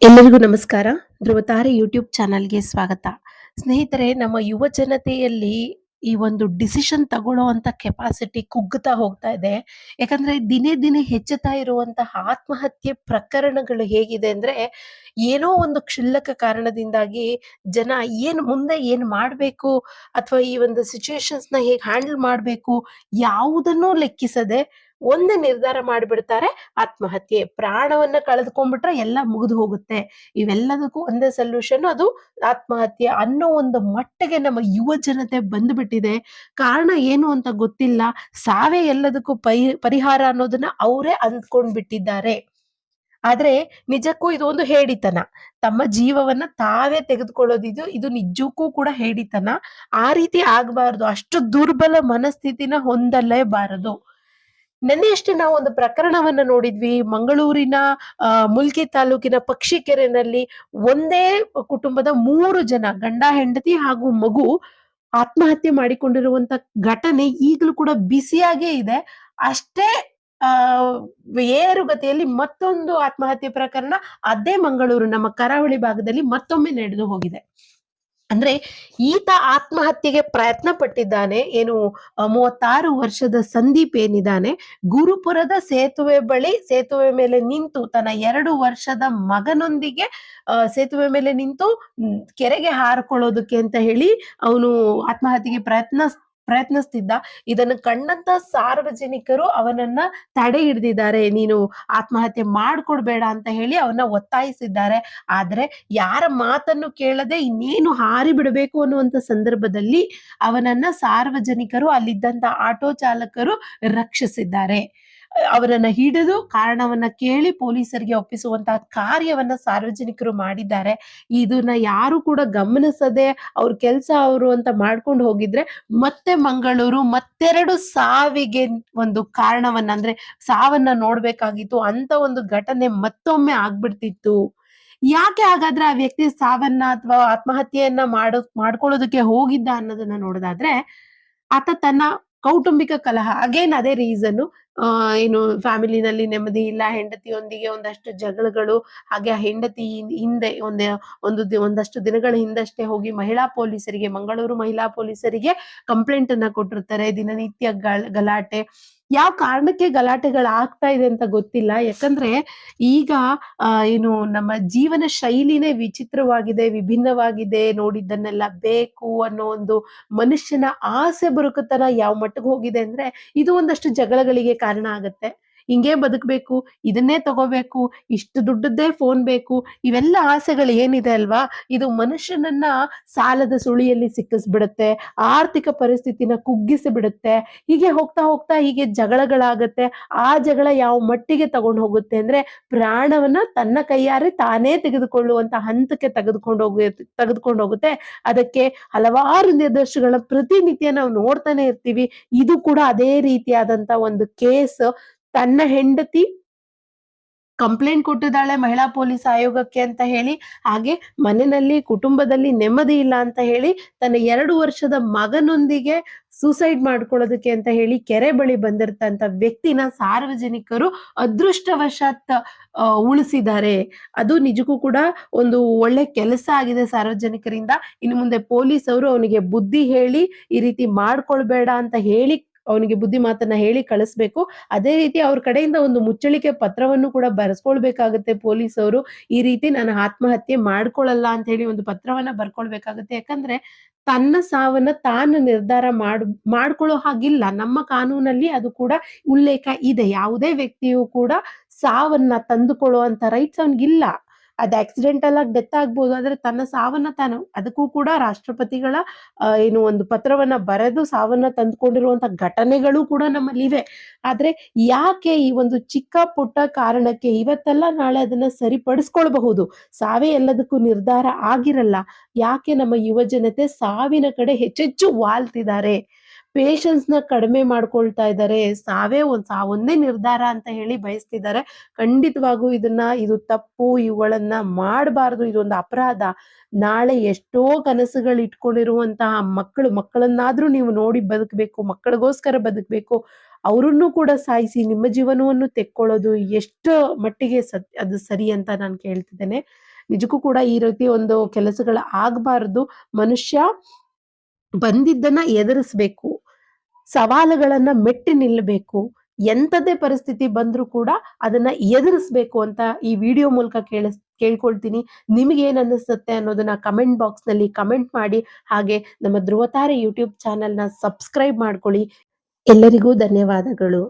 ಎಲ್ಲರಿಗೂ ನಮಸ್ಕಾರ. ಧ್ರುವತಾರೆ ಯೂಟ್ಯೂಬ್ ಚಾನಲ್ಗೆ ಸ್ವಾಗತ. ಸ್ನೇಹಿತರೆ, ನಮ್ಮ ಯುವ ಜನತೆಯಲ್ಲಿ ಈ ಒಂದು ಡಿಸಿಷನ್ ತಗೊಳ್ಳುವಂತ ಕೆಪಾಸಿಟಿ ಕುಗ್ಗುತ್ತಾ ಹೋಗ್ತಾ ಇದೆ. ಯಾಕಂದ್ರೆ ದಿನೇ ದಿನೇ ಹೆಚ್ಚುತ್ತಾ ಇರುವಂತಹ ಆತ್ಮಹತ್ಯೆ ಪ್ರಕರಣಗಳು ಹೇಗಿದೆ ಅಂದ್ರೆ ಏನೋ ಒಂದು ಕ್ಷುಲ್ಲಕ ಕಾರಣದಿಂದಾಗಿ ಜನ ಏನ್ ಮುಂದೆ ಏನ್ ಮಾಡ್ಬೇಕು ಅಥವಾ ಈ ಒಂದು ಸಿಚುವೇಶನ್ಸ್ನ ಹೇಗೆ ಹ್ಯಾಂಡಲ್ ಮಾಡ್ಬೇಕು ಯಾವುದನ್ನೂ ಲೆಕ್ಕಿಸದೆ ಒಂದೇ ನಿರ್ಧಾರ ಮಾಡಿಬಿಡ್ತಾರೆ, ಆತ್ಮಹತ್ಯೆ. ಪ್ರಾಣವನ್ನ ಕಳೆದುಕೊಂಡ್ಬಿಟ್ರೆ ಎಲ್ಲ ಮುಗಿದು ಹೋಗುತ್ತೆ. ಇವೆಲ್ಲದಕ್ಕೂ ಒಂದೇ ಸೊಲ್ಯೂಷನ್ ಅದು ಆತ್ಮಹತ್ಯೆ ಅನ್ನೋ ಒಂದು ಮಟ್ಟಿಗೆ ನಮ್ಮ ಯುವ ಜನತೆ ಬಂದ್ಬಿಟ್ಟಿದೆ. ಕಾರಣ ಏನು ಅಂತ ಗೊತ್ತಿಲ್ಲ. ಸಾವೇ ಎಲ್ಲದಕ್ಕೂ ಪೈ, ಪರಿಹಾರ ಅನ್ನೋದನ್ನ ಅವರೇ ಅಂದ್ಕೊಂಡ್ ಬಿಟ್ಟಿದ್ದಾರೆ ಆದ್ರೆ ನಿಜಕ್ಕೂ ಇದು ಒಂದು ಹೇಡಿತನ ತಮ್ಮ ಜೀವವನ್ನ ತಾವೇ ತೆಗೆದುಕೊಳ್ಳೋದಿದು ಇದು ನಿಜಕ್ಕೂ ಕೂಡ ಹೇಡಿತನ ಆ ರೀತಿ ಆಗ್ಬಾರ್ದು. ಅಷ್ಟು ದುರ್ಬಲ ಮನಸ್ಥಿತಿನ ಹೊಂದಲೇಬಾರದು. ನಿನ್ನೆಯಷ್ಟೇ ನಾವು ಒಂದು ಪ್ರಕರಣವನ್ನ ನೋಡಿದ್ವಿ. ಮಂಗಳೂರಿನ ಮುಲ್ಕಿ ತಾಲೂಕಿನ ಪಕ್ಷಿಕೆರೆನಲ್ಲಿ ಒಂದೇ ಕುಟುಂಬದ ಮೂರು ಜನ, ಗಂಡ, ಹೆಂಡತಿ ಹಾಗೂ ಮಗು ಆತ್ಮಹತ್ಯೆ ಮಾಡಿಕೊಂಡಿರುವಂತ ಘಟನೆ ಈಗಲೂ ಕೂಡ ಬಿಸಿಯಾಗೇ ಇದೆ. ಅಷ್ಟೇ, ಆ, ಏರುಗತಿಯಲ್ಲಿ ಮತ್ತೊಂದು ಆತ್ಮಹತ್ಯೆ ಪ್ರಕರಣ ಅದೇ ಮಂಗಳೂರು ನಮ್ಮ ಕರಾವಳಿ ಭಾಗದಲ್ಲಿ ಮತ್ತೊಮ್ಮೆ ನಡೆದು ಹೋಗಿದೆ. ಅಂದ್ರೆ ಈತ ಆತ್ಮಹತ್ಯೆಗೆ ಪ್ರಯತ್ನ ಪಟ್ಟಿದ್ದಾನೆ ಏನು ಮೂವತ್ತಾರು ವರ್ಷದ ಸಂದೀಪ್ ಏನಿದ್ದಾನೆ, ಗುರುಪುರದ ಸೇತುವೆ ಬಳಿ, ಸೇತುವೆ ಮೇಲೆ ನಿಂತು ತನ್ನ ಎರಡು ವರ್ಷದ ಮಗನೊಂದಿಗೆ ಸೇತುವೆ ಮೇಲೆ ನಿಂತು, ಕೆರೆಗೆ ಹಾರ್ಕೊಳ್ಳೋದಕ್ಕೆ ಅಂತ ಹೇಳಿ ಅವನು ಆತ್ಮಹತ್ಯೆಗೆ ಪ್ರಯತ್ನ ಪ್ರಯತ್ನಿಸ್ತಿದ್ದ. ಇದನ್ನು ಕಂಡಂತ ಸಾರ್ವಜನಿಕರು ಅವನನ್ನ ತಡೆ ಹಿಡಿದಿದ್ದಾರೆ. ನೀನು ಆತ್ಮಹತ್ಯೆ ಮಾಡ್ಕೊಡ್ಬೇಡ ಅಂತ ಹೇಳಿ ಅವನ್ನ ಒತ್ತಾಯಿಸಿದ್ದಾರೆ. ಆದ್ರೆ ಯಾರ ಮಾತನ್ನು ಕೇಳದೆ ಇನ್ನೇನು ಹಾರಿ ಬಿಡಬೇಕು ಅನ್ನುವಂತ ಸಂದರ್ಭದಲ್ಲಿ ಅವನನ್ನ ಸಾರ್ವಜನಿಕರು ಅಲ್ಲಿದ್ದಂತ ಆಟೋ ಚಾಲಕರು ರಕ್ಷಿಸಿದ್ದಾರೆ. ಅವರನ್ನ ಹಿಡಿದು ಕಾರಣವನ್ನ ಕೇಳಿ ಪೊಲೀಸರಿಗೆ ಒಪ್ಪಿಸುವಂತಹ ಕಾರ್ಯವನ್ನ ಸಾರ್ವಜನಿಕರು ಮಾಡಿದ್ದಾರೆ. ಇದನ್ನ ಯಾರು ಕೂಡ ಗಮನಿಸದೆ ಅವ್ರ ಕೆಲಸ ಅವರು ಅಂತ ಮಾಡ್ಕೊಂಡು ಹೋಗಿದ್ರೆ ಮತ್ತೆ ಮಂಗಳೂರು ಮತ್ತೆರಡು ಸಾವಿಗೆ ಒಂದು ಕಾರಣವನ್ನ ಅಂದ್ರೆ ಸಾವನ್ನ ನೋಡ್ಬೇಕಾಗಿತ್ತು. ಅಂತ ಒಂದು ಘಟನೆ ಮತ್ತೊಮ್ಮೆ ಆಗ್ಬಿಡ್ತಿತ್ತು. ಯಾಕೆ ಹಾಗಾದ್ರೆ ಆ ವ್ಯಕ್ತಿ ಸಾವನ್ನ ಅಥವಾ ಆತ್ಮಹತ್ಯೆಯನ್ನ ಮಾಡೋ, ಮಾಡ್ಕೊಳ್ಳೋದಕ್ಕೆ ಹೋಗಿದ್ದ ಅನ್ನೋದನ್ನ ನೋಡೋದಾದ್ರೆ ಆತ ತನ್ನ ಕೌಟುಂಬಿಕ ಕಲಹ ಅಗೇನ್ ಅದೇ ರೀಸನ್ ಏನು ಫ್ಯಾಮಿಲಿನಲ್ಲಿ ನೆಮ್ಮದಿ ಇಲ್ಲ, ಹೆಂಡತಿಯೊಂದಿಗೆ ಒಂದಷ್ಟು ಜಗಳಗಳು, ಹಾಗೆ ಆ ಹೆಂಡತಿ ಹಿಂದೆ ಒಂದೇ, ಒಂದು ಒಂದಷ್ಟು ದಿನಗಳ ಹಿಂದಷ್ಟೇ ಹೋಗಿ ಮಹಿಳಾ ಪೊಲೀಸರಿಗೆ, ಮಂಗಳೂರು ಮಹಿಳಾ ಪೊಲೀಸರಿಗೆ ಕಂಪ್ಲೇಂಟ್ ಅನ್ನ ಕೊಟ್ಟಿರ್ತಾರೆ. ದಿನನಿತ್ಯ ಗಲಾಟೆ. ಯಾವ ಕಾರಣಕ್ಕೆ ಗಲಾಟೆಗಳಾಗ್ತಾ ಇದೆ ಅಂತ ಗೊತ್ತಿಲ್ಲ. ಯಾಕಂದ್ರೆ ಈಗ ಏನು ನಮ್ಮ ಜೀವನ ಶೈಲಿನೇ ವಿಚಿತ್ರವಾಗಿದೆ, ವಿಭಿನ್ನವಾಗಿದೆ, ನೋಡಿದ್ದನ್ನೆಲ್ಲ ಬೇಕು ಅನ್ನೋ ಒಂದು ಮನುಷ್ಯನ ಆಸೆ ಬರುಕತನ ಯಾವ ಮಟ್ಟಿಗೆ ಹೋಗಿದೆ ಅಂದ್ರೆ ಇದು ಒಂದಷ್ಟು ಜಗಳಗಳಿಗೆ ಕಾರಣ ಆಗತ್ತೆ. ಹಿಂಗೆ ಬದುಕಬೇಕು, ಇದನ್ನೇ ತಗೋಬೇಕು, ಇಷ್ಟು ದುಡ್ಡದ್ದೇ ಫೋನ್ ಬೇಕು, ಇವೆಲ್ಲ ಆಸೆಗಳು ಏನಿದೆ ಅಲ್ವಾ? ಇದು ಮನುಷ್ಯನನ್ನ ಸಾಲದ ಸುಳಿಯಲ್ಲಿ ಸಿಕ್ಕಿಸ್ಬಿಡುತ್ತೆ, ಆರ್ಥಿಕ ಪರಿಸ್ಥಿತಿನ ಕುಗ್ಗಿಸಿ ಬಿಡುತ್ತೆ ಹೀಗೆ ಹೋಗ್ತಾ ಹೋಗ್ತಾ ಹೀಗೆ ಜಗಳಗಳಾಗತ್ತೆ, ಆ ಜಗಳ ಯಾವ ಮಟ್ಟಿಗೆ ತಗೊಂಡು ಹೋಗುತ್ತೆ ಅಂದ್ರೆ ಪ್ರಾಣವನ್ನ ತನ್ನ ಕೈಯಾರೆ ತಾನೇ ತೆಗೆದುಕೊಳ್ಳುವಂತ ಹಂತಕ್ಕೆ ತೆಗೆದುಕೊಂಡು ಹೋಗ, ತೆಗೆದುಕೊಂಡು ಹೋಗುತ್ತೆ. ಅದಕ್ಕೆ ಹಲವಾರು ನಿರ್ದೇಶಗಳ ಪ್ರತಿನಿತ್ಯ ನಾವು ನೋಡ್ತಾನೆ ಇರ್ತೀವಿ. ಇದು ಕೂಡ ಅದೇ ರೀತಿಯಾದಂತ ಒಂದು ಕೇಸ್ ತನ್ನ ಹೆಂಡತಿ ಕಂಪ್ಲೇಂಟ್ ಕೊಟ್ಟಿದ್ದಾಳೆ ಮಹಿಳಾ ಪೊಲೀಸ್ ಆಯೋಗಕ್ಕೆ ಅಂತ ಹೇಳಿ, ಹಾಗೆ ಮನೆಯಲ್ಲಿ, ಕುಟುಂಬದಲ್ಲಿ ನೆಮ್ಮದಿ ಇಲ್ಲ ಅಂತ ಹೇಳಿ, ತನ್ನ ಎರಡು ವರ್ಷದ ಮಗನೊಂದಿಗೆ ಸೂಸೈಡ್ ಮಾಡ್ಕೊಳ್ಳೋದಕ್ಕೆ ಅಂತ ಹೇಳಿ ಕೆರೆ ಬಳಿ ಬಂದಿರ್ತಂತ ವ್ಯಕ್ತಿನ ಸಾರ್ವಜನಿಕರು ಅದೃಷ್ಟವಶಾತ್ ಉಳಿಸಿದ್ದಾರೆ. ಅದು ನಿಜಕ್ಕೂ ಕೂಡ ಒಂದು ಒಳ್ಳೆ ಕೆಲಸ ಆಗಿದೆ ಸಾರ್ವಜನಿಕರಿಂದ. ಇನ್ನು ಮುಂದೆ ಪೊಲೀಸ್ ಅವರು ಅವನಿಗೆ ಬುದ್ಧಿ ಹೇಳಿ ಈ ರೀತಿ ಮಾಡ್ಕೊಳ್ಬೇಡ ಅಂತ ಹೇಳಿ ಅವನಿಗೆ ಬುದ್ಧಿ ಮಾತನ್ನ ಹೇಳಿ ಕಳಿಸ್ಬೇಕು. ಅದೇ ರೀತಿ ಅವ್ರ ಕಡೆಯಿಂದ ಒಂದು ಮುಚ್ಚಳಿಕೆ ಪತ್ರವನ್ನು ಕೂಡ ಬರೆಸ್ಕೊಳ್ಬೇಕಾಗತ್ತೆ ಪೊಲೀಸ್ ಅವರು ಈ ರೀತಿ ನಾನು ಆತ್ಮಹತ್ಯೆ ಮಾಡ್ಕೊಳ್ಳಲ್ಲ ಅಂತ ಹೇಳಿ ಒಂದು ಪತ್ರವನ್ನ ಬರ್ಕೊಳ್ಬೇಕಾಗತ್ತೆ. ಯಾಕಂದ್ರೆ ತನ್ನ ಸಾವನ್ನ ತಾನು ನಿರ್ಧಾರ ಮಾಡ್ ಮಾಡ್ಕೊಳ್ಳೋ ಹಾಗಿಲ್ಲ. ನಮ್ಮ ಕಾನೂನಲ್ಲಿ ಅದು ಕೂಡ ಉಲ್ಲೇಖ ಇದೆ. ಯಾವುದೇ ವ್ಯಕ್ತಿಯು ಕೂಡ ಸಾವನ್ನ ತಂದುಕೊಳ್ಳುವಂತ ರೈಟ್ಸ್ ಅವನಿಗಿಲ್ಲ. ಅದು ಆಕ್ಸಿಡೆಂಟಲ್ ಆಗಿ ಡೆತ್ ಆಗ್ಬೋದು. ಆದ್ರೆ ತನ್ನ ಸಾವನ್ನ ತಾನು, ಅದಕ್ಕೂ ಕೂಡ ರಾಷ್ಟ್ರಪತಿಗಳ ಏನು ಒಂದು ಪತ್ರವನ್ನ ಬರೆದು ಸಾವನ್ನ ತಂದುಕೊಂಡಿರುವಂತ ಘಟನೆಗಳು ಕೂಡ ನಮ್ಮಲ್ಲಿ ಇವೆ. ಆದ್ರೆ ಯಾಕೆ ಈ ಒಂದು ಚಿಕ್ಕ ಪುಟ್ಟ ಕಾರಣಕ್ಕೆ ಇವತ್ತೆಲ್ಲ ನಾಳೆ ಅದನ್ನ ಸರಿಪಡಿಸ್ಕೊಳ್ಬಹುದು? ಸಾವೇ ಎಲ್ಲದಕ್ಕೂ ನಿರ್ಧಾರ ಆಗಿರಲ್ಲ. ಯಾಕೆ ನಮ್ಮ ಯುವ ಜನತೆ ಸಾವಿನ ಕಡೆ ಹೆಚ್ಚೆಚ್ಚು ವಾಲ್ತಿದ್ದಾರೆ? ಪೇಶನ್ಸ್ನ ಕಡಿಮೆ ಮಾಡ್ಕೊಳ್ತಾ ಇದ್ದಾರೆ. ಸಾವೇ ಒಂದ್ ಸಾವೊಂದೇ ನಿರ್ಧಾರ ಅಂತ ಹೇಳಿ ಬಯಸ್ತಿದ್ದಾರೆ. ಖಂಡಿತವಾಗೂ ಇದನ್ನ, ಇದು ತಪ್ಪು, ಇವುಗಳನ್ನ ಮಾಡಬಾರ್ದು, ಇದೊಂದು ಅಪರಾಧ. ನಾಳೆ ಎಷ್ಟೋ ಕನಸುಗಳು ಇಟ್ಕೊಂಡಿರುವಂತಹ ಮಕ್ಕಳು, ಮಕ್ಕಳನ್ನಾದ್ರೂ ನೀವು ನೋಡಿ ಬದುಕಬೇಕು, ಮಕ್ಕಳಿಗೋಸ್ಕರ ಬದುಕಬೇಕು. ಅವರನ್ನು ಕೂಡ ಸಾಯಿಸಿ, ನಿಮ್ಮ ಜೀವನವನ್ನು ತೆಕ್ಕೊಳ್ಳೋದು ಎಷ್ಟು ಮಟ್ಟಿಗೆ ಸತ್, ಅದು ಸರಿ ಅಂತ ನಾನು ಕೇಳ್ತಿದ್ದೇನೆ. ನಿಜಕ್ಕೂ ಕೂಡ ಈ ರೀತಿ ಒಂದು ಕೆಲಸಗಳು ಆಗಬಾರ್ದು. ಮನುಷ್ಯ ಬಂದಿದ್ದನ್ನ ಎದುರಿಸ್ಬೇಕು, ಸವಾಲುಗಳನ್ನ ಮೆಟ್ಟಿ ನಿಲ್ಲಬೇಕು ಎಂಥದೇ ಪರಿಸ್ಥಿತಿ ಬಂದರೂ ಕೂಡ ಅದನ್ನ ಎದುರಿಸ್ಬೇಕು ಅಂತ ಈ ವಿಡಿಯೋ ಮೂಲಕ ಕೇಳಿಸ್, ಕೇಳ್ಕೊಳ್ತೀನಿ. ನಿಮಗೆ ಏನು ಅನ್ನಿಸುತ್ತೆ ಅನ್ನೋದನ್ನ ಕಮೆಂಟ್ ಬಾಕ್ಸ್ನಲ್ಲಿ ಕಮೆಂಟ್ ಮಾಡಿ, ಹಾಗೆ ನಮ್ಮ ಧ್ರುವತಾರೆ ಯೂಟ್ಯೂಬ್ ಚಾನೆಲ್ನ ಸಬ್ಸ್ಕ್ರೈಬ್ ಮಾಡ್ಕೊಳ್ಳಿ. ಎಲ್ಲರಿಗೂ ಧನ್ಯವಾದಗಳು.